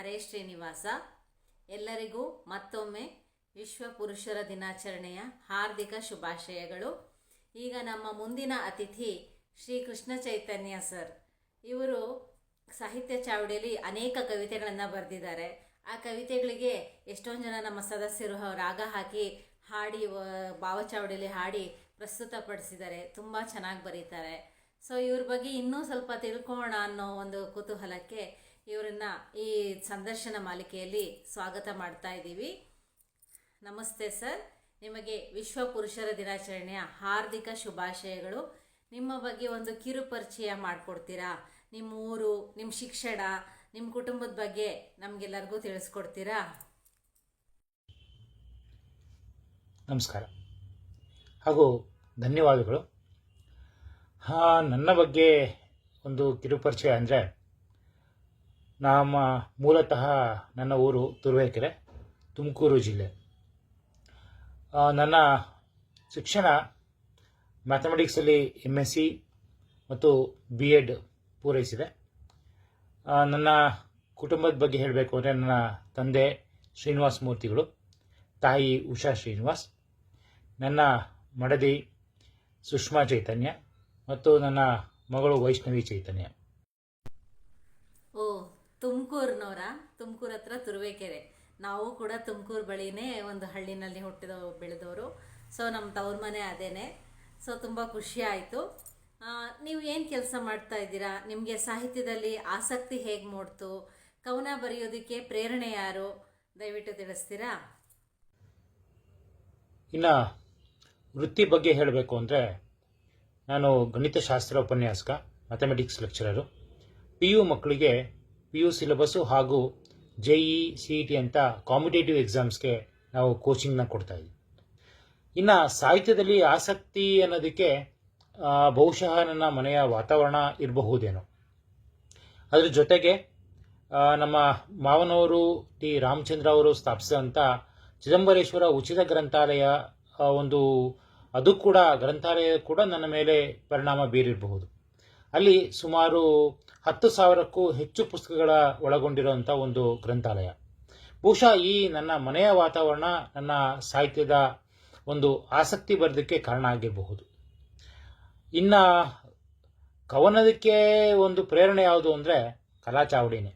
ಹರೇ ಶ್ರೀನಿವಾಸ. ಎಲ್ಲರಿಗೂ ಮತ್ತೊಮ್ಮೆ ವಿಶ್ವ ಪುರುಷರ ದಿನಾಚರಣೆಯ ಹಾರ್ದಿಕ ಶುಭಾಶಯಗಳು. ಈಗ ನಮ್ಮ ಮುಂದಿನ ಅತಿಥಿ ಶ್ರೀ ಕೃಷ್ಣ ಚೈತನ್ಯ ಸರ್. ಇವರು ಸಾಹಿತ್ಯ ಚಾವಡಿಯಲ್ಲಿ ಅನೇಕ ಕವಿತೆಗಳನ್ನು ಬರೆದಿದ್ದಾರೆ. ಆ ಕವಿತೆಗಳಿಗೆ ಎಷ್ಟೊಂದು ಜನ ನಮ್ಮ ಸದಸ್ಯರು ರಾಗ ಹಾಕಿ ಹಾಡಿ ಭಾವಚಾವಡಿಯಲ್ಲಿ ಹಾಡಿ ಪ್ರಸ್ತುತಪಡಿಸಿದ್ದಾರೆ. ತುಂಬ ಚೆನ್ನಾಗಿ ಬರೀತಾರೆ. ಸೊ ಇವ್ರ ಬಗ್ಗೆ ಇನ್ನೂ ಸ್ವಲ್ಪ ತಿಳ್ಕೊಳ್ಳೋಣ ಅನ್ನೋ ಒಂದು ಕುತೂಹಲಕ್ಕೆ ಇವರನ್ನ ಈ ಸಂದರ್ಶನ ಮಾಲಿಕೆಯಲ್ಲಿ ಸ್ವಾಗತ ಮಾಡ್ತಾ ಇದ್ದೀವಿ. ನಮಸ್ತೆ ಸರ್. ನಿಮಗೆ ವಿಶ್ವ ಪುರುಷರ ದಿನಾಚರಣೆಯ ಹಾರ್ದಿಕ ಶುಭಾಶಯಗಳು. ನಿಮ್ಮ ಬಗ್ಗೆ ಒಂದು ಕಿರು ಪರಿಚಯ ಮಾಡಿಕೊಡ್ತೀರಾ? ನಿಮ್ಮ ಊರು, ನಿಮ್ಮ ಶಿಕ್ಷಣ, ನಿಮ್ಮ ಕುಟುಂಬದ ಬಗ್ಗೆ ನಮಗೆಲ್ಲರಿಗೂ ತಿಳಿಸ್ಕೊಡ್ತೀರಾ? ನಮಸ್ಕಾರ. ಹಾಗೂ ಧನ್ಯವಾದಗಳು. ಹಾಂ, ನನ್ನ ಬಗ್ಗೆ ಒಂದು ಕಿರುಪರಿಚಯ ಅಂದರೆ ನಮ್ಮ ಮೂಲತಃ ನನ್ನ ಊರು ತುರುವೇಕೆರೆ, ತುಮಕೂರು ಜಿಲ್ಲೆ. ನನ್ನ ಶಿಕ್ಷಣ ಮ್ಯಾಥಮೆಟಿಕ್ಸಲ್ಲಿ ಎಂ ಎಸ್ ಸಿ ಮತ್ತು ಬಿ ಎಡ್ ಪೂರೈಸಿದೆ. ನನ್ನ ಕುಟುಂಬದ ಬಗ್ಗೆ ಹೇಳಬೇಕು ಅಂದರೆ ನನ್ನ ತಂದೆ ಶ್ರೀನಿವಾಸ ಮೂರ್ತಿಗಳು, ತಾಯಿ ಉಷಾ ಶ್ರೀನಿವಾಸ್, ನನ್ನ ಮಡದಿ ಸುಷ್ಮಾ ಚೈತನ್ಯ ಮತ್ತು ನನ್ನ ಮಗಳು ವೈಷ್ಣವಿ ಚೈತನ್ಯ. ತುಮಕೂರಿನವರ? ತುಮಕೂರು ಹತ್ರ ತುರುವೇಕೆರೆ. ನಾವು ಕೂಡ ತುಮಕೂರು ಬಳಿನೇ ಒಂದು ಹಳ್ಳಿನಲ್ಲಿ ಹುಟ್ಟಿದ, ಬೆಳೆದವರು. ಸೊ ನಮ್ಮ ತವ್ರ ಮನೆ ಅದೇನೆ. ಸೊ ತುಂಬ ಖುಷಿ ಆಯಿತು. ನೀವು ಏನು ಕೆಲಸ ಮಾಡ್ತಾ ಇದ್ದೀರಾ? ನಿಮಗೆ ಸಾಹಿತ್ಯದಲ್ಲಿ ಆಸಕ್ತಿ ಹೇಗೆ ಮೂಡ್ತು? ಕವನ ಬರೆಯೋದಕ್ಕೆ ಪ್ರೇರಣೆ ಯಾರು? ದಯವಿಟ್ಟು ತಿಳಿಸ್ತೀರಾ? ಇನ್ನು ವೃತ್ತಿ ಬಗ್ಗೆ ಹೇಳಬೇಕು ಅಂದರೆ ನಾನು ಗಣಿತಶಾಸ್ತ್ರ ಉಪನ್ಯಾಸಕ ಮ್ಯಾಥಮೆಟಿಕ್ಸ್ ಲೆಕ್ಚರರು ಪಿ ಯು ಮಕ್ಕಳಿಗೆ ಪಿ ಯು ಸಿಲೆಬಸ್ಸು ಹಾಗೂ J E C E T ಅಂತ ಕಾಂಪಿಟೇಟಿವ್ ಎಕ್ಸಾಮ್ಸ್ಗೆ ನಾವು ಕೋಚಿಂಗ್ನ ಕೊಡ್ತಾ ಇದ್ದೀವಿ ಇನ್ನು ಸಾಹಿತ್ಯದಲ್ಲಿ ಆಸಕ್ತಿ ಅನ್ನೋದಕ್ಕೆ ಬಹುಶಃ ನನ್ನ ಮನೆಯ ವಾತಾವರಣ ಇರಬಹುದೇನೋ. ಅದ್ರ ಜೊತೆಗೆ ನಮ್ಮ ಮಾವನವರು ಟಿ ರಾಮಚಂದ್ರ ಅವರು ಸ್ಥಾಪಿಸಿದಂಥ ಚಿದಂಬರೇಶ್ವರ ಉಚಿತ ಗ್ರಂಥಾಲಯ ಒಂದು, ಅದು ಕೂಡ ಗ್ರಂಥಾಲಯ ಕೂಡ ನನ್ನ ಮೇಲೆ ಪರಿಣಾಮ ಬೀರಿರಬಹುದು. ಅಲ್ಲಿ ಸುಮಾರು ಹತ್ತು ಸಾವಿರಕ್ಕೂ ಹೆಚ್ಚು ಪುಸ್ತಕಗಳ ಒಳಗೊಂಡಿರುವಂಥ ಒಂದು ಗ್ರಂಥಾಲಯ. ಬಹುಶಃ ಈ ನನ್ನ ಮನೆಯ ವಾತಾವರಣ ನನ್ನ ಸಾಹಿತ್ಯದ ಒಂದು ಆಸಕ್ತಿ ಬರೋದಕ್ಕೆ ಕಾರಣ ಆಗಿರಬಹುದು. ಇನ್ನು ಕವನದಕ್ಕೆ ಒಂದು ಪ್ರೇರಣೆ ಯಾವುದು ಅಂದರೆ ಕಲಾಚಾವಡಿನೇ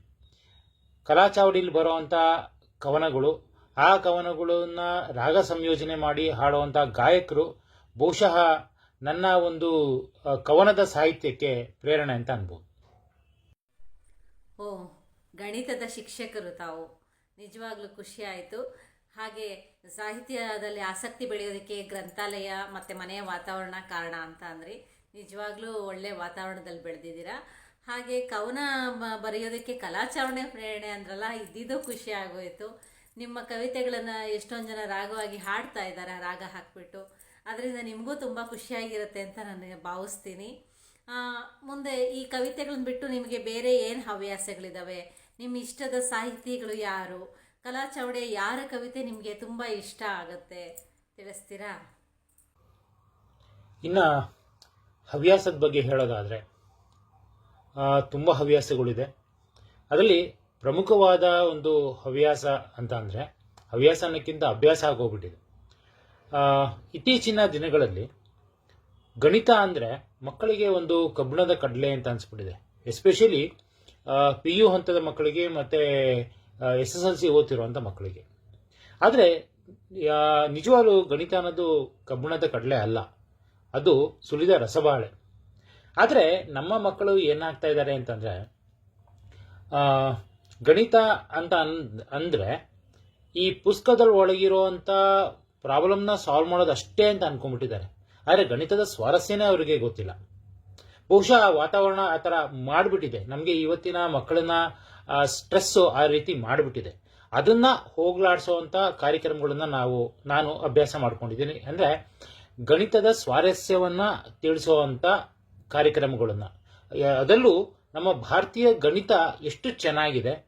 ಕಲಾಚಾವಡಿಲಿ ಬರುವಂಥ ಕವನಗಳು, ಆ ಕವನಗಳನ್ನು ರಾಗ ಸಂಯೋಜನೆ ಮಾಡಿ ಹಾಡುವಂಥ ಗಾಯಕರು ಬಹುಶಃ ನನ್ನ ಒಂದು ಕವನದ ಸಾಹಿತ್ಯಕ್ಕೆ ಪ್ರೇರಣೆ ಅಂತ ಅನ್ಬೋದು. ಓ, ಗಣಿತದ ಶಿಕ್ಷಕರು ತಾವು. ನಿಜವಾಗ್ಲೂ ಖುಷಿ ಆಯಿತು. ಹಾಗೆ ಸಾಹಿತ್ಯದಲ್ಲಿ ಆಸಕ್ತಿ ಬೆಳೆಯೋದಕ್ಕೆ ಗ್ರಂಥಾಲಯ ಮತ್ತು ಮನೆಯ ವಾತಾವರಣ ಕಾರಣ ಅಂತ ಅಂದ್ರಿ. ನಿಜವಾಗ್ಲೂ ಒಳ್ಳೆ ವಾತಾವರಣದಲ್ಲಿ ಬೆಳೆದಿದ್ದೀರಾ. ಹಾಗೆ ಕವನ ಬರೆಯೋದಕ್ಕೆ ಕಲಾಚಾರಣೆ ಪ್ರೇರಣೆ ಅಂದ್ರಲ್ಲ, ಇದ್ದಿದ್ದು ಖುಷಿ ಆಗೋಯಿತು. ನಿಮ್ಮ ಕವಿತೆಗಳನ್ನು ಎಷ್ಟೊಂದು ಜನ ರಾಗವಾಗಿ ಹಾಡ್ತಾ ಇದ್ದಾರೆ, ರಾಗ ಹಾಕಿಬಿಟ್ಟು. ಅದರಿಂದ ನಿಮಗೂ ತುಂಬ ಖುಷಿಯಾಗಿರುತ್ತೆ ಅಂತ ನಾನು ಭಾವಿಸ್ತೀನಿ. ಮುಂದೆ ಈ ಕವಿತೆಗಳನ್ನ ಬಿಟ್ಟು ನಿಮಗೆ ಬೇರೆ ಏನು ಹವ್ಯಾಸಗಳಿದ್ದಾವೆ ನಿಮ್ಮ ಇಷ್ಟದ ಸಾಹಿತಿಗಳು ಯಾರು? ಕಲಾ ಚೌಡೆ ಯಾರ ಕವಿತೆ ನಿಮಗೆ ತುಂಬ ಇಷ್ಟ ಆಗುತ್ತೆ? ತಿಳಿಸ್ತೀರಾ? ಇನ್ನು ಹವ್ಯಾಸದ ಬಗ್ಗೆ ಹೇಳೋದಾದರೆ ತುಂಬ ಹವ್ಯಾಸಗಳಿದೆ. ಅದರಲ್ಲಿ ಪ್ರಮುಖವಾದ ಒಂದು ಹವ್ಯಾಸ ಅಂತ ಅಂದರೆ ಹವ್ಯಾಸ ಅನ್ನೋಕ್ಕಿಂತ ಅಭ್ಯಾಸ ಆಗೋಗ್ಬಿಟ್ಟಿದೆ. ಇತ್ತೀಚಿನ ದಿನಗಳಲ್ಲಿ ಗಣಿತ ಅಂದರೆ ಮಕ್ಕಳಿಗೆ ಒಂದು ಕಬ್ಬಿಣದ ಕಡಲೆ ಅಂತ ಅನಿಸ್ಬಿಟ್ಟಿದೆ. ಎಸ್ಪೆಷಲಿ ಪಿ ಯು ಹಂತದ ಮಕ್ಕಳಿಗೆ ಮತ್ತು ಎಸ್ ಎಸ್ ಎಲ್ ಸಿ ಓದ್ತಿರುವಂಥ ಮಕ್ಕಳಿಗೆ. ಆದರೆ ನಿಜವಾಗ್ಲೂ ಗಣಿತ ಅನ್ನೋದು ಕಬ್ಬಿಣದ ಕಡಲೆ ಅಲ್ಲ. ಅದು ಸುಲಿದ ರಸಬಾಳೆ. ಆದರೆ, ನಮ್ಮ ಮಕ್ಕಳು ಏನಾಗ್ತಾ ಇದ್ದಾರೆ ಅಂತಂದರೆ ಗಣಿತ ಅಂತ ಅನ್ ಅಂದರೆ ಈ ಪುಸ್ತಕದಲ್ಲಿ ಒಳಗಿರುವಂಥ ಪ್ರಾಬ್ಲಮ್ನ ಸಾಲ್ವ್ ಮಾಡೋದು ಅಷ್ಟೇ ಅಂತ ಅನ್ಕೊಂಡ್ಬಿಟ್ಟಿದ್ದಾರೆ. ಆದರೆ ಗಣಿತದ ಸ್ವಾರಸ್ಯನೇ ಅವರಿಗೆ ಗೊತ್ತಿಲ್ಲ. ಬಹುಶಃ ವಾತಾವರಣ ಆ ಥರ ಮಾಡಿಬಿಟ್ಟಿದೆ. ನಮಗೆ ಇವತ್ತಿನ ಮಕ್ಕಳನ್ನ ಸ್ಟ್ರೆಸ್ಸು ಆ ರೀತಿ ಮಾಡಿಬಿಟ್ಟಿದೆ. ಅದನ್ನ ಹೋಗ್ಲಾಡಿಸೋವಂಥ ಕಾರ್ಯಕ್ರಮಗಳನ್ನ ನಾವು, ನಾನು ಅಭ್ಯಾಸ ಮಾಡ್ಕೊಂಡಿದ್ದೀನಿ. ಅಂದರೆ ಗಣಿತದ ಸ್ವಾರಸ್ಯವನ್ನು ತಿಳಿಸುವಂಥ ಕಾರ್ಯಕ್ರಮಗಳನ್ನ. ಅದರಲ್ಲೂ ನಮ್ಮ ಭಾರತೀಯ ಗಣಿತ ಎಷ್ಟು ಚೆನ್ನಾಗಿದೆ.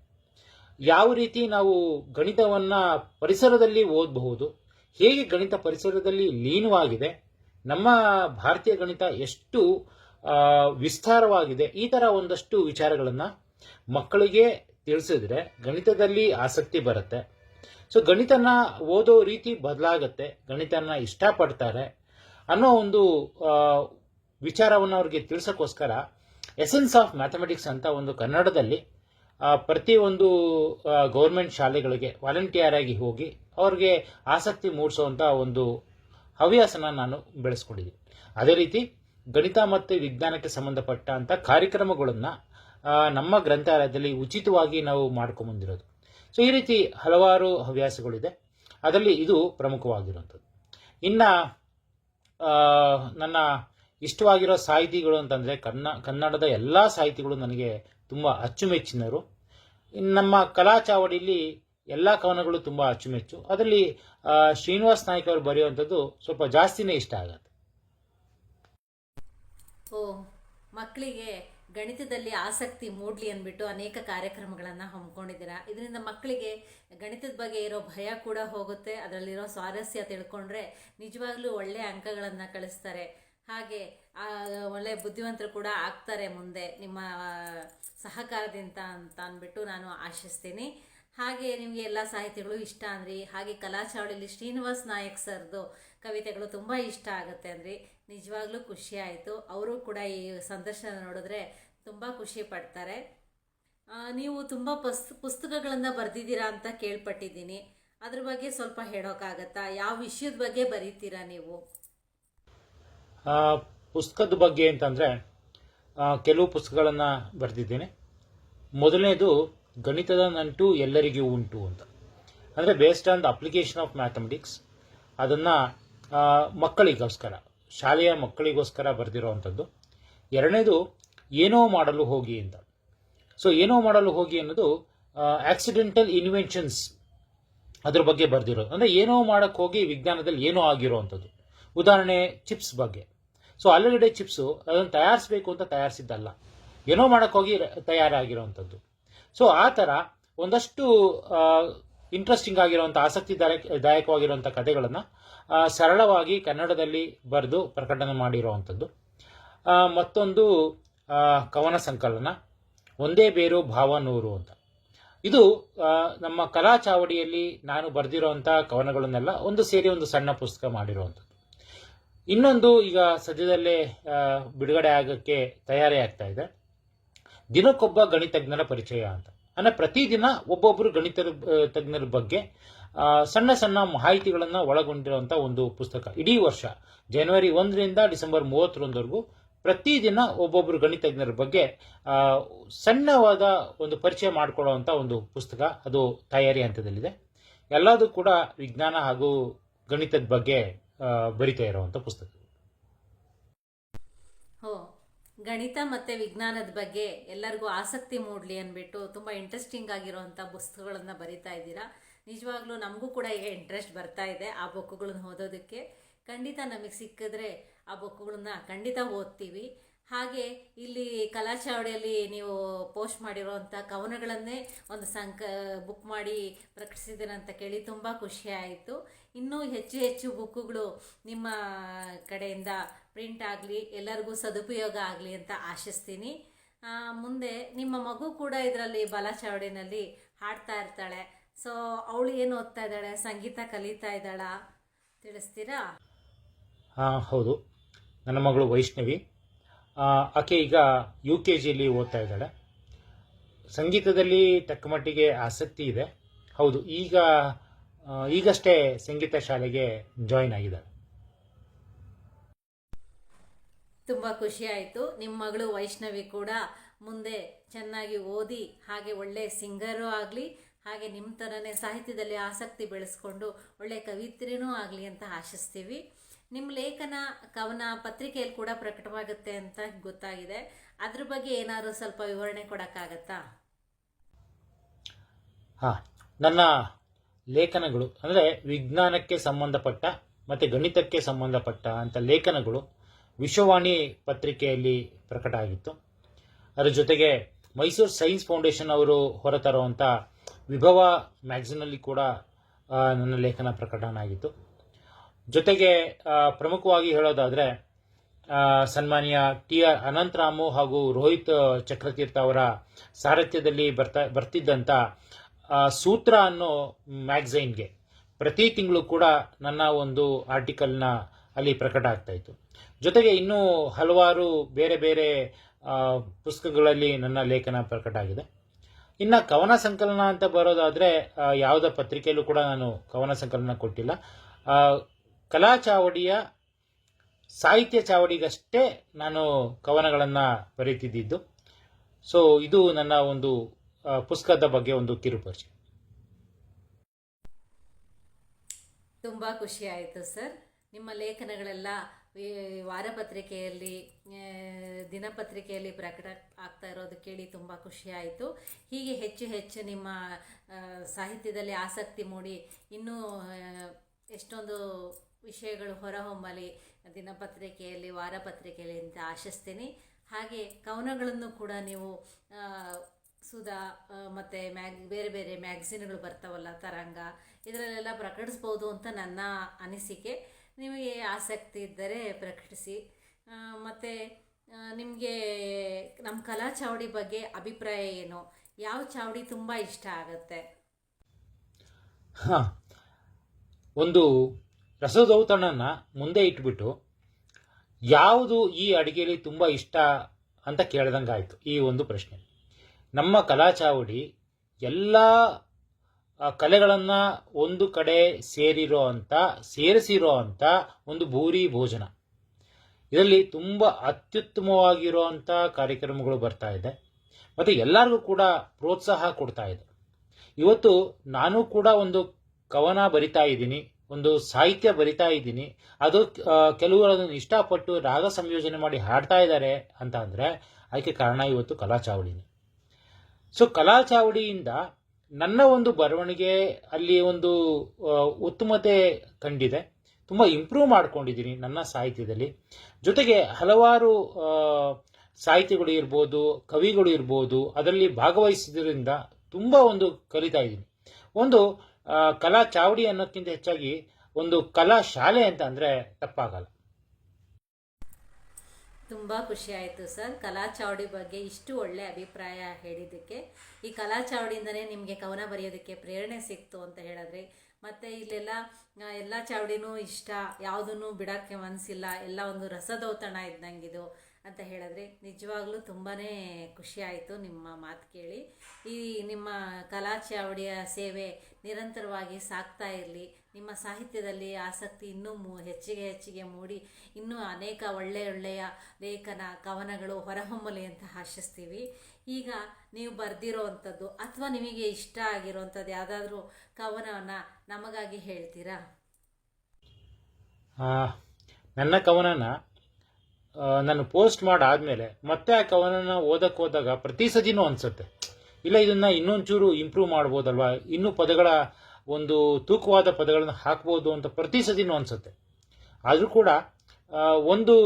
ಯಾವ ರೀತಿ ನಾವು ಗಣಿತವನ್ನ ಪರಿಸರದಲ್ಲಿ ಓದಬಹುದು. ಹೇಗೆ ಗಣಿತ ಪರಿಸರದಲ್ಲಿ ಲೀನವಾಗಿದೆ, ನಮ್ಮ ಭಾರತೀಯ ಗಣಿತ ಎಷ್ಟು ವಿಸ್ತಾರವಾಗಿದೆ, ಈ ಥರ ಒಂದಷ್ಟು ವಿಚಾರಗಳನ್ನು ಮಕ್ಕಳಿಗೆ ತಿಳಿಸಿದ್ರೆ ಗಣಿತದಲ್ಲಿ ಆಸಕ್ತಿ ಬರುತ್ತೆ. ಸೊ ಗಣಿತನ ಓದೋ ರೀತಿ ಬದಲಾಗತ್ತೆ, ಗಣಿತನ ಇಷ್ಟಪಡ್ತಾರೆ ಅನ್ನೋ ಒಂದು ವಿಚಾರವನ್ನು ಅವ್ರಿಗೆ ತಿಳಿಸೋಕ್ಕೋಸ್ಕರ ಎಸೆನ್ಸ್ ಆಫ್ ಮ್ಯಾಥಮೆಟಿಕ್ಸ್ ಅಂತ ಒಂದು ಕನ್ನಡದಲ್ಲಿ ಪ್ರತಿಯೊಂದು ಗೌರ್ಮೆಂಟ್ ಶಾಲೆಗಳಿಗೆ ವಾಲಂಟಿಯರ್ ಆಗಿ ಹೋಗಿ ಅವ್ರಿಗೆ ಆಸಕ್ತಿ ಮೂಡಿಸುವಂಥ ಒಂದು ಹವ್ಯಾಸನ ನಾನು ಬೆಳೆಸ್ಕೊಂಡಿದ್ದೀನಿ. ಅದೇ ರೀತಿ ಗಣಿತ ಮತ್ತು ವಿಜ್ಞಾನಕ್ಕೆ ಸಂಬಂಧಪಟ್ಟಂಥ ಕಾರ್ಯಕ್ರಮಗಳನ್ನು ನಮ್ಮ ಗ್ರಂಥಾಲಯದಲ್ಲಿ ಉಚಿತವಾಗಿ ನಾವು ಮಾಡ್ಕೊಂಬಂದಿರೋದು. ಸೊ ಈ ರೀತಿ ಹಲವಾರು ಹವ್ಯಾಸಗಳಿದೆ. ಅದರಲ್ಲಿ ಇದು ಪ್ರಮುಖವಾಗಿರುವಂಥದ್ದು. ಇನ್ನು ನನ್ನ ಇಷ್ಟವಾಗಿರೋ ಸಾಹಿತಿಗಳು ಅಂತಂದರೆ ಕನ್ನ, ಕನ್ನಡದ ಎಲ್ಲ ಸಾಹಿತಿಗಳು ನನಗೆ ತುಂಬ ಅಚ್ಚುಮೆಚ್ಚಿನರು. ನಮ್ಮ ಕಲಾ ಚಾವಡಿಯಲ್ಲಿ ಎಲ್ಲ ಕವನಗಳು ತುಂಬ ಅಚ್ಚುಮೆಚ್ಚು. ಅದರಲ್ಲಿ ಶ್ರೀನಿವಾಸ್ ನಾಯ್ಕ ಅವರು ಬರೆಯುವಂಥದ್ದು ಸ್ವಲ್ಪ ಜಾಸ್ತಿನೇ ಇಷ್ಟ ಆಗುತ್ತೆ. ಓ, ಮಕ್ಕಳಿಗೆ ಗಣಿತದಲ್ಲಿ ಆಸಕ್ತಿ ಮೂಡಲಿ ಅಂದ್ಬಿಟ್ಟು ಅನೇಕ ಕಾರ್ಯಕ್ರಮಗಳನ್ನು ಹಮ್ಮಿಕೊಂಡಿದ್ದೀರಾ? ಇದರಿಂದ ಮಕ್ಕಳಿಗೆ ಗಣಿತದ ಬಗ್ಗೆ ಇರೋ ಭಯ ಕೂಡ ಹೋಗುತ್ತೆ. ಅದರಲ್ಲಿರೋ ಸ್ವಾರಸ್ಯ ತಿಳ್ಕೊಂಡ್ರೆ ನಿಜವಾಗ್ಲೂ ಒಳ್ಳೆಯ ಅಂಕಗಳನ್ನು ಕಳಿಸ್ತಾರೆ. ಹಾಗೆ ಒಳ್ಳೆ ಬುದ್ಧಿವಂತರು ಕೂಡ ಆಗ್ತಾರೆ ಮುಂದೆ. ನಿಮ್ಮ ಸಹಕಾರದಿಂದ ಅಂತ ಅಂದ್ಬಿಟ್ಟು ನಾನು ಆಶಿಸ್ತೀನಿ. ಹಾಗೆ ನಿಮಗೆ ಎಲ್ಲ ಸಾಹಿತ್ಯಗಳು ಇಷ್ಟ ಅಂದ್ರಿ. ಹಾಗೆ ಕಲಾಚಾವಳಿಯಲ್ಲಿ ಶ್ರೀನಿವಾಸ್ ನಾಯಕ್ ಸರ್ದು ಕವಿತೆಗಳು ತುಂಬ ಇಷ್ಟ ಆಗುತ್ತೆ ಅಂದ್ರಿ. ನಿಜವಾಗ್ಲೂ ಖುಷಿ ಆಯಿತು. ಅವರು ಕೂಡ ಈ ಸಂದರ್ಶನ ನೋಡಿದ್ರೆ ತುಂಬ ಖುಷಿ ಪಡ್ತಾರೆ. ನೀವು ತುಂಬ ಪಸ್, ಪುಸ್ತಕಗಳನ್ನು ಬರೆದಿದ್ದೀರಾ ಅಂತ ಕೇಳ್ಪಟ್ಟಿದ್ದೀನಿ. ಅದ್ರ ಬಗ್ಗೆ ಸ್ವಲ್ಪ ಹೇಳೋಕ್ಕಾಗತ್ತಾ ಯಾವ ವಿಷಯದ ಬಗ್ಗೆ ಬರೀತೀರಾ ನೀವು? ಪುಸ್ತಕದ ಬಗ್ಗೆ ಅಂತಂದರೆ ಕೆಲವು ಪುಸ್ತಕಗಳನ್ನು ಬರೆದಿದ್ದೀನಿ. ಮೊದಲನೇದು ಗಣಿತದ ನಂಟು ಎಲ್ಲರಿಗೂ ಉಂಟು ಅಂತ. ಅಂದರೆ based on the application of mathematics ಅದನ್ನು ಮಕ್ಕಳಿಗೋಸ್ಕರ, ಶಾಲೆಯ ಮಕ್ಕಳಿಗೋಸ್ಕರ ಬರೆದಿರೋವಂಥದ್ದು. ಎರಡನೇದು, ಏನೋ ಮಾಡಲು ಹೋಗಿ ಅಂತ. ಸೊ ಏನೋ ಮಾಡಲು ಹೋಗಿ ಅನ್ನೋದು ಆಕ್ಸಿಡೆಂಟಲ್ ಇನ್ವೆನ್ಷನ್ಸ್ ಅದ್ರ ಬಗ್ಗೆ ಬರೆದಿರೋದು. ಅಂದರೆ ಏನೋ ಮಾಡೋಕ್ಕೆ ಹೋಗಿ ವಿಜ್ಞಾನದಲ್ಲಿ ಏನೋ ಆಗಿರೋವಂಥದ್ದು. ಉದಾಹರಣೆ ಚಿಪ್ಸ್ ಬಗ್ಗೆ. ಸೊ ಆಲೂಗಡ್ಡೆ ಚಿಪ್ಸು ಅದನ್ನು ತಯಾರಿಸಬೇಕು ಅಂತ ತಯಾರಿಸಿದ್ದಲ್ಲ. ಏನೋ ಮಾಡೋಕ್ಕೋಗಿ ತಯಾರಾಗಿರೋವಂಥದ್ದು. ಸೊ ಆ ಥರ ಒಂದಷ್ಟು ಇಂಟ್ರೆಸ್ಟಿಂಗ್ ಆಗಿರುವಂಥ ಆಸಕ್ತಿದಾಯಕ ದಾಯಕವಾಗಿರುವಂಥ ಕಥೆಗಳನ್ನು ಸರಳವಾಗಿ ಕನ್ನಡದಲ್ಲಿ ಬರೆದು ಪ್ರಕಟಣೆ ಮಾಡಿರುವಂಥದ್ದು. ಮತ್ತೊಂದು ಕವನ ಸಂಕಲನ, ಒಂದೇ ಬೇರು ಭಾವನೂರು ಅಂತ. ಇದು ನಮ್ಮ ಕಲಾ ಚಾವಡಿಯಲ್ಲಿ ನಾನು ಬರೆದಿರುವಂಥ ಕವನಗಳನ್ನೆಲ್ಲ ಒಂದು ಸೇರಿ ಒಂದು ಸಣ್ಣ ಪುಸ್ತಕ ಮಾಡಿರುವಂಥದ್ದು. ಇನ್ನೊಂದು ಈಗ ಸದ್ಯದಲ್ಲೇ ಬಿಡುಗಡೆ ಆಗೋಕ್ಕೆ ತಯಾರಿ ಆಗ್ತಾ ಇದೆ. ದಿನಕ್ಕೊಬ್ಬ ಗಣಿತಜ್ಞರ ಪರಿಚಯ ಅಂತ. ಅಂದರೆ ಪ್ರತಿದಿನ ಒಬ್ಬೊಬ್ಬರು ಗಣಿತ ತಜ್ಞರ ಬಗ್ಗೆ ಸಣ್ಣ ಸಣ್ಣ ಮಾಹಿತಿಗಳನ್ನು ಒಳಗೊಂಡಿರುವಂಥ ಒಂದು ಪುಸ್ತಕ. ಇಡೀ ವರ್ಷ, ಜನವರಿ ಒಂದರಿಂದ ಡಿಸೆಂಬರ್ ಮೂವತ್ತರೊಂದವರೆಗೂ ಪ್ರತಿದಿನ ಒಬ್ಬೊಬ್ಬರು ಗಣಿತಜ್ಞರ ಬಗ್ಗೆ ಸಣ್ಣವಾದ ಒಂದು ಪರಿಚಯ ಮಾಡಿಕೊಳ್ಳುವಂಥ ಒಂದು ಪುಸ್ತಕ ಅದು ತಯಾರಿ ಹಂತದಲ್ಲಿದೆ. ಎಲ್ಲದೂ ಕೂಡ ವಿಜ್ಞಾನ ಹಾಗೂ ಗಣಿತದ ಬಗ್ಗೆ ಬರಿತಾ ಇರುವಂಥ ಪುಸ್ತಕ ಹೋ ಗಣಿತ ಮತ್ತು ವಿಜ್ಞಾನದ ಬಗ್ಗೆ ಎಲ್ಲರಿಗೂ ಆಸಕ್ತಿ ಮೂಡಲಿ ಅಂದ್ಬಿಟ್ಟು ತುಂಬ ಇಂಟ್ರೆಸ್ಟಿಂಗ್ ಆಗಿರೋವಂಥ ಪುಸ್ತಕಗಳನ್ನು ಬರಿತಾ ಇದ್ದೀರಾ. ನಿಜವಾಗ್ಲೂ ನಮಗೂ ಕೂಡ ಈಗ ಇಂಟ್ರೆಸ್ಟ್ ಬರ್ತಾ ಇದೆ ಆ ಬುಕ್ಗಳನ್ನ ಓದೋದಕ್ಕೆ. ಖಂಡಿತ ನಮಗೆ ಸಿಕ್ಕಿದ್ರೆ ಆ ಬುಕ್ಗಳನ್ನ ಖಂಡಿತ ಓದ್ತೀವಿ. ಹಾಗೆ ಇಲ್ಲಿ ಕಲಾಚಾವಡಿಯಲ್ಲಿ ನೀವು ಪೋಸ್ಟ್ ಮಾಡಿರುವಂಥ ಕವನಗಳನ್ನೇ ಒಂದು ಸಂಕ ಬುಕ್ ಮಾಡಿ ಪ್ರಕಟಿಸಿದ್ದೀರ ಅಂತ ಕೇಳಿ ತುಂಬ ಖುಷಿ ಆಯಿತು. ಇನ್ನೂ ಹೆಚ್ಚು ಹೆಚ್ಚು ಬುಕ್ಕುಗಳು ನಿಮ್ಮ ಕಡೆಯಿಂದ ಪ್ರಿಂಟ್ ಆಗಲಿ, ಎಲ್ಲರಿಗೂ ಸದುಪಯೋಗ ಆಗಲಿ ಅಂತ ಆಶಿಸ್ತೀನಿ. ಮುಂದೆ ನಿಮ್ಮ ಮಗು ಕೂಡ ಇದರಲ್ಲಿ ಬಲಚಾವಡಿನಲ್ಲಿ ಹಾಡ್ತಾ ಇರ್ತಾಳೆ. ಸೊ ಅವಳು ಏನು ಓದ್ತಾ ಇದ್ದಾಳೆ? ಸಂಗೀತ ಕಲಿತಾ ಇದ್ದಾಳಾ? ತಿಳಿಸ್ತೀರಾ? ಹಾಂ ಹೌದು. ನನ್ನ ಮಗಳು ವೈಷ್ಣವಿ. ಆಕೆ ಈಗ ಯು ಕೆ ಜಿಯಲ್ಲಿ ಓದ್ತಾ ಇದ್ದಾಳೆ. ಸಂಗೀತದಲ್ಲಿ ತಕ್ಕಮಟ್ಟಿಗೆ ಆಸಕ್ತಿ ಇದೆ. ಹೌದು, ಈಗ ಈಗಷ್ಟೇ ಸಂಗೀತ ಶಾಲೆಗೆ ಜಾಯಿನ್ ಆಗಿದ್ದಾಳೆ. ತುಂಬ ಆಯಿತು. ನಿಮ್ಮ ಮಗಳು ವೈಷ್ಣವಿ ಕೂಡ ಮುಂದೆ ಚೆನ್ನಾಗಿ ಓದಿ, ಹಾಗೆ ಒಳ್ಳೆ ಸಿಂಗರು ಆಗಲಿ, ಹಾಗೆ ನಿಮ್ಮ ಥರನೇ ಸಾಹಿತ್ಯದಲ್ಲಿ ಆಸಕ್ತಿ ಬೆಳೆಸ್ಕೊಂಡು ಒಳ್ಳೆ ಕವಿತ್ರಿನೂ ಆಗಲಿ ಅಂತ ಆಶಿಸ್ತೀವಿ. ನಿಮ್ಮ ಲೇಖನ, ಕವನ, ಪತ್ರಿಕೆಯಲ್ಲಿ ಕೂಡ ಪ್ರಕಟವಾಗುತ್ತೆ ಅಂತ ಗೊತ್ತಾಗಿದೆ. ಅದ್ರ ಬಗ್ಗೆ ಏನಾದರೂ ಸ್ವಲ್ಪ ವಿವರಣೆ ಕೊಡೋಕ್ಕಾಗತ್ತಾ? ಹಾಂ, ನನ್ನ ಲೇಖನಗಳು, ಅಂದರೆ ವಿಜ್ಞಾನಕ್ಕೆ ಸಂಬಂಧಪಟ್ಟ ಮತ್ತು ಗಣಿತಕ್ಕೆ ಸಂಬಂಧಪಟ್ಟ ಅಂತ ಲೇಖನಗಳು ವಿಶ್ವವಾಣಿ ಪತ್ರಿಕೆಯಲ್ಲಿ ಪ್ರಕಟ ಆಗಿತ್ತು. ಅದರ ಜೊತೆಗೆ ಮೈಸೂರು ಸೈನ್ಸ್ ಫೌಂಡೇಶನ್ ಅವರು ಹೊರತರುವಂಥ ವಿಭವ ಮ್ಯಾಗ್ಝಿನಲ್ಲಿ ಕೂಡ ನನ್ನ ಲೇಖನ ಪ್ರಕಟನ ಆಗಿತ್ತು ಜೊತೆಗೆ ಪ್ರಮುಖವಾಗಿ ಹೇಳೋದಾದರೆ ಸನ್ಮಾನ್ಯ ಟಿ ಆರ್ ಅನಂತರಾಮು ಹಾಗೂ ರೋಹಿತ್ ಚಕ್ರತೀರ್ಥ ಅವರ ಸಾರಥ್ಯದಲ್ಲಿ ಬರ್ತಾ ಬರ್ತಿದ್ದಂಥ ಸೂತ್ರ ಅನ್ನೋ ಮ್ಯಾಗ್ಝೈನ್ಗೆ ಪ್ರತಿ ತಿಂಗಳು ಕೂಡ ನನ್ನ ಒಂದು ಆರ್ಟಿಕಲ್ನ ಅಲ್ಲಿ ಪ್ರಕಟ ಆಗ್ತಾ ಇತ್ತು. ಜೊತೆಗೆ ಇನ್ನೂ ಹಲವಾರು ಬೇರೆ ಬೇರೆ ಪುಸ್ತಕಗಳಲ್ಲಿ ನನ್ನ ಲೇಖನ ಪ್ರಕಟ ಆಗಿದೆ. ಇನ್ನು ಕವನ ಸಂಕಲನ ಅಂತ ಬರೋದಾದರೆ ಯಾವುದೇ ಪತ್ರಿಕೆಯಲ್ಲೂ ಕೂಡ ನಾನು ಕವನ ಸಂಕಲನ ಕೊಟ್ಟಿಲ್ಲ. ಕಲಾ ಚಾವಡಿಯ ಸಾಹಿತ್ಯ ಚಾವಡಿಗಷ್ಟೇ ನಾನು ಕವನಗಳನ್ನು ಬರೀತಿದ್ದಿದ್ದು ಸೊ ಇದು ನನ್ನ ಒಂದು ಪುಸ್ತಕದ ಬಗ್ಗೆ ಒಂದು ಕಿರುಪರಿಚಯ. ತುಂಬ ಖುಷಿ ಆಯಿತು ಸರ್. ನಿಮ್ಮ ಲೇಖನಗಳೆಲ್ಲ ವಾರಪತ್ರಿಕೆಯಲ್ಲಿ ದಿನಪತ್ರಿಕೆಯಲ್ಲಿ ಪ್ರಕಟ ಆಗ್ತಾ ಇರೋದು ಕೇಳಿ ತುಂಬ ಖುಷಿ ಆಯಿತು. ಹೀಗೆ ಹೆಚ್ಚು ಹೆಚ್ಚು ನಿಮ್ಮ ಸಾಹಿತ್ಯದಲ್ಲಿ ಆಸಕ್ತಿ ಮೂಡಿ ಇನ್ನೂ ಎಷ್ಟೊಂದು ವಿಷಯಗಳು ಹೊರಹೊಮ್ಮಲಿ, ದಿನಪತ್ರಿಕೆಯಲ್ಲಿ, ವಾರಪತ್ರಿಕೆಯಲ್ಲಿ ಅಂತ ಆಶಿಸ್ತೀನಿ. ಹಾಗೆ ಕವನಗಳನ್ನು ಕೂಡ ನೀವು ಸುಧಾ ಮತ್ತು ಮ್ಯಾಗ್, ಬೇರೆ ಬೇರೆ ಮ್ಯಾಗ್ಝಿನ್ಗಳು ಬರ್ತಾವಲ್ಲ, ತರಂಗ, ಇದರಲ್ಲೆಲ್ಲ ಪ್ರಕಟಿಸ್ಬೋದು ಅಂತ ನನ್ನ ಅನಿಸಿಕೆ. ನಿಮಗೆ ಆಸಕ್ತಿ ಇದ್ದರೆ ಪ್ರಕಟಿಸಿ. ಮತ್ತೆ ನಿಮಗೆ ನಮ್ಮ ಕಲಾ ಚಾವಡಿ ಬಗ್ಗೆ ಅಭಿಪ್ರಾಯ ಏನು? ಯಾವ ಚಾವಡಿ ತುಂಬ ಇಷ್ಟ ಆಗುತ್ತೆ? ಹಾಂ, ಒಂದು ರಸದೌತಣನ ಮುಂದೆ ಇಟ್ಬಿಟ್ಟು ಯಾವುದು ಈ ಅಡುಗೆಯಲ್ಲಿ ತುಂಬ ಇಷ್ಟ ಅಂತ ಕೇಳ್ದಂಗೆ ಆಯಿತು ಈ ಒಂದು ಪ್ರಶ್ನೆ. ನಮ್ಮ ಕಲಾ ಚಾವಡಿ ಎಲ್ಲ ಕಲೆಗಳನ್ನು ಒಂದು ಕಡೆ ಸೇರಿರೋ ಅಂಥ ಸೇರಿಸಿರೋ ಅಂಥ ಒಂದು ಭೂರಿ ಭೋಜನ. ಇದರಲ್ಲಿ ತುಂಬ ಅತ್ಯುತ್ತಮವಾಗಿರುವಂಥ ಕಾರ್ಯಕ್ರಮಗಳು ಬರ್ತಾ ಇದೆ. ಮತ್ತು ಎಲ್ಲರಿಗೂ ಕೂಡ ಪ್ರೋತ್ಸಾಹ ಕೊಡ್ತಾ ಇದೆ. ಇವತ್ತು ನಾನು ಕೂಡ ಒಂದು ಕವನ ಬರಿತಾ ಇದ್ದೀನಿ. ಒಂದು ಸಾಹಿತ್ಯ ಬರಿತಾ ಇದ್ದೀನಿ. ಅದು ಕೆಲವರು ಅದನ್ನು ಇಷ್ಟಪಟ್ಟು ರಾಗ ಸಂಯೋಜನೆ ಮಾಡಿ ಹಾಡ್ತಾ ಇದ್ದಾರೆ ಅಂತ ಅಂದರೆ ಅದಕ್ಕೆ ಕಾರಣ ಇವತ್ತು ಕಲಾ ಚಾವಡಿನೇ. ಸೊ ಕಲಾ ಚಾವಡಿಯಿಂದ ನನ್ನ ಒಂದು ಬರವಣಿಗೆ ಅಲ್ಲಿ ಒಂದು ಉತ್ತಮತೆ ಕಂಡಿದೆ. ತುಂಬ ಇಂಪ್ರೂವ್ ಮಾಡ್ಕೊಂಡಿದ್ದೀನಿ ನನ್ನ ಸಾಹಿತ್ಯದಲ್ಲಿ. ಜೊತೆಗೆ ಹಲವಾರು ಸಾಹಿತಿಗಳು ಇರ್ಬೋದು, ಕವಿಗಳು ಇರ್ಬೋದು, ಅದರಲ್ಲಿ ಭಾಗವಹಿಸಿದ್ರಿಂದ ತುಂಬ ಒಂದು ಕಲಿತಾ ಇದ್ದೀನಿ. ಒಂದು ಕಲಾ ಚಾವಡಿ ಅನ್ನೋದಕ್ಕಿಂತ ಹೆಚ್ಚಾಗಿ ಒಂದು ಕಲಾ ಶಾಲೆ ಅಂತ ಅಂದರೆ ತಪ್ಪಾಗಲ್ಲ. ತುಂಬ ಖುಷಿ ಆಯಿತು ಸರ್. ಕಲಾ ಚಾವಡಿ ಬಗ್ಗೆ ಇಷ್ಟು ಒಳ್ಳೆ ಅಭಿಪ್ರಾಯ ಹೇಳಿದ್ದಕ್ಕೆ. ಈ ಕಲಾ ಚಾವಡಿಯಿಂದನೇ ನಿಮಗೆ ಕವನ ಬರೆಯೋದಕ್ಕೆ ಪ್ರೇರಣೆ ಸಿಕ್ತು ಅಂತ ಹೇಳಿದ್ರಿ. ಮತ್ತು ಇಲ್ಲೆಲ್ಲ ಎಲ್ಲ ಚಾವಡಿನೂ ಇಷ್ಟ, ಯಾವುದನ್ನು ಬಿಡೋಕ್ಕೆ ಮನಸ್ಸಿಲ್ಲ ಎಲ್ಲ ಒಂದು ರಸದೌತಣ ಇದ್ದಂಗಿದು. ಅಂತ ಹೇಳಿದ್ರಿ ನಿಜವಾಗ್ಲೂ ತುಂಬಾ ಖುಷಿ ಆಯಿತು ನಿಮ್ಮ ಮಾತು ಕೇಳಿ. ಈ ನಿಮ್ಮ ಕಲಾ ಚಾವಡಿಯ ಸೇವೆ ನಿರಂತರವಾಗಿ ಸಾಗ್ತಾ ಇರಲಿ. ನಿಮ್ಮ ಸಾಹಿತ್ಯದಲ್ಲಿ ಆಸಕ್ತಿ ಇನ್ನೂ ಮೂ, ಹೆಚ್ಚಿಗೆ ಹೆಚ್ಚಿಗೆ ಮೂಡಿ. ಇನ್ನೂ ಅನೇಕ ಒಳ್ಳೆಯ ಒಳ್ಳೆಯ ಲೇಖನ ಕವನಗಳು ಹೊರಹೊಮ್ಮಲಿ ಅಂತ ಆಶಿಸ್ತೀವಿ. ಈಗ ನೀವು ಬರೆದಿರೋ ಅಂಥದ್ದು ಅಥವಾ ನಿಮಗೆ ಇಷ್ಟ ಆಗಿರೋವಂಥದ್ದು ಯಾವುದಾದ್ರೂ ಕವನವನ್ನು ನಮಗಾಗಿ ಹೇಳ್ತೀರಾ? ನನ್ನ ಕವನನ ನಾನು ಪೋಸ್ಟ್ ಮಾಡಾದ್ಮೇಲೆ ಮತ್ತೆ ಆ ಕವನನ ಓದಕ್ಕೆ ಹೋದಾಗ ಪ್ರತಿ ಸತಿನೂ ಅನ್ಸುತ್ತೆ. ಇಲ್ಲ, ಇದನ್ನ ಇನ್ನೊಂಚೂರು ಇಂಪ್ರೂವ್ ಮಾಡ್ಬೋದಲ್ವಾ? ಇನ್ನೂ ಪದಗಳ ಒಂದು ತೂಕವಾದ ಪದಗಳನ್ನು ಹಾಕ್ಬೋದು ಅಂತ ಪ್ರತಿ ಸತಿನೂ ಅನ್ಸುತ್ತೆ. ಆದರೂ ಕೂಡ ಒಂದು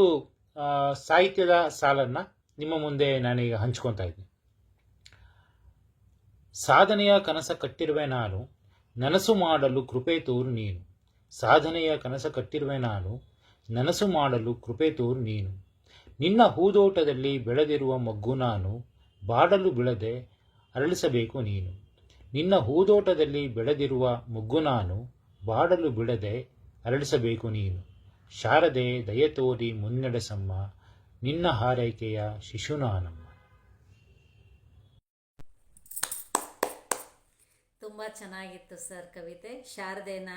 ಸಾಹಿತ್ಯದ ಸಾಲನ್ನು ನಿಮ್ಮ ಮುಂದೆ ನಾನೀಗ ಹಂಚ್ಕೊತಾ ಇದ್ದೀನಿ. ಸಾಧನೆಯ ಕನಸ ಕಟ್ಟಿರುವೆ ನಾನು, ನನಸು ಮಾಡಲು ಕೃಪೆ ತೋರು ನೀನು. ಸಾಧನೆಯ ಕನಸ ಕಟ್ಟಿರುವೆ ನಾನು ನನಸು ಮಾಡಲು ಕೃಪೆ ತೋರು ನೀನು. ನಿನ್ನ ಹೂದೋಟದಲ್ಲಿ ಬೆಳೆದಿರುವ ಮಗ್ಗು ನಾನು ಬಾಡಲು ಬಿಳದೆ ಅರಳಿಸಬೇಕು ನೀನು. ನಿನ್ನ ಹೂದೋಟದಲ್ಲಿ ಬೆಳೆದಿರುವ ಮಗ್ಗು ನಾನು ಬಾಡಲು ಬಿಡದೆ ಅರಳಿಸಬೇಕು ನೀನು. ಶಾರದೆ, ದಯ ತೋರಿ ಮುನ್ನಡೆಸಮ್ಮ ನಿನ್ನ ಹಾರೈಕೆಯ ಶಿಶುನಾನಮ್ಮ. ತುಂಬ ಚೆನ್ನಾಗಿತ್ತು ಸರ್ ಕವಿತೆ. ಶಾರದೆನ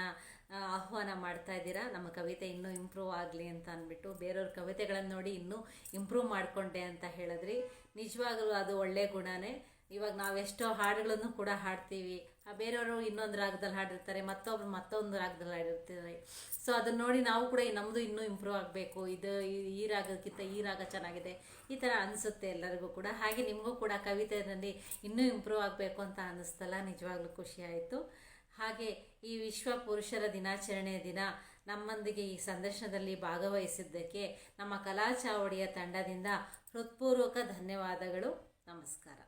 ಆಹ್ವಾನ ಮಾಡ್ತಾ ಇದ್ದೀರಾ? ನಮ್ಮ ಕವಿತೆ ಇನ್ನೂ ಇಂಪ್ರೂವ್ ಆಗಲಿ ಅಂತ ಅಂದ್ಬಿಟ್ಟು ಬೇರೆಯವ್ರ ಕವಿತೆಗಳನ್ನು ನೋಡಿ ಇನ್ನೂ ಇಂಪ್ರೂವ್ ಮಾಡಿಕೊಂಡೆ ಅಂತ ಹೇಳಿದ್ರಿ. ನಿಜವಾಗಲೂ ಅದು ಒಳ್ಳೆಯ ಗುಣನೇ. ಇವಾಗ ನಾವೆಷ್ಟೋ ಹಾಡುಗಳನ್ನು ಕೂಡ ಹಾಡ್ತೀವಿ. ಬೇರೆಯವರು ಇನ್ನೊಂದು ರಾಗದಲ್ಲಿ ಹಾಡಿರ್ತಾರೆ, ಮತ್ತೊಬ್ರು ಮತ್ತೊಂದು ರಾಗದಲ್ಲಿ ಹಾಡಿರ್ತಾರೆ. ಸೊ ಅದನ್ನ ನೋಡಿ ನಾವು ಕೂಡ ನಮ್ಮದು ಇನ್ನೂ ಇಂಪ್ರೂವ್ ಆಗಬೇಕು. ಇದು ಈ- ರಾಗಕ್ಕಿಂತ ಈ ರಾಗ ಚೆನ್ನಾಗಿದೆ. ಈ ಥರ ಅನಿಸುತ್ತೆ ಎಲ್ಲರಿಗೂ ಕೂಡ. ಹಾಗೆ ನಿಮಗೂ ಕೂಡ ಕವಿತೆಯಲ್ಲಿ ಇನ್ನೂ ಇಂಪ್ರೂವ್ ಆಗಬೇಕು ಅಂತ ಅನ್ನಿಸ್ತಲ್ಲ ನಿಜವಾಗ್ಲೂ ಖುಷಿ ಆಯಿತು. ಹಾಗೆ ಈ ವಿಶ್ವ ಪುರುಷರ ದಿನಾಚರಣೆಯ ದಿನ ನಮ್ಮೊಂದಿಗೆ ಈ ಸಂದರ್ಶನದಲ್ಲಿ ಭಾಗವಹಿಸಿದ್ದಕ್ಕೆ ನಮ್ಮ ಕಲಾ ಚಾವಡಿಯ ತಂಡದಿಂದ ಹೃತ್ಪೂರ್ವಕ ಧನ್ಯವಾದಗಳು. ನಮಸ್ಕಾರ.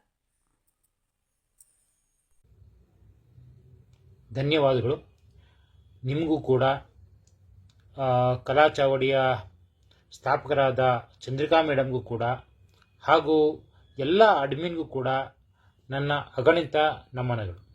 ಧನ್ಯವಾದಗಳು. ನಿಮಗೂ ಕೂಡ ಕಲಾಚಾವಡಿಯ ಕಲಾ ಚಾವಡಿಯ ಸ್ಥಾಪಕರಾದ ಚಂದ್ರಿಕಾ ಮೇಡಮ್ಗೂ ಕೂಡ, ಹಾಗೂ ಎಲ್ಲ ಅಡ್ಮಿನ್ಗೂ ಕೂಡ ನನ್ನ ಅಗಣಿತ ನಮನಗಳು.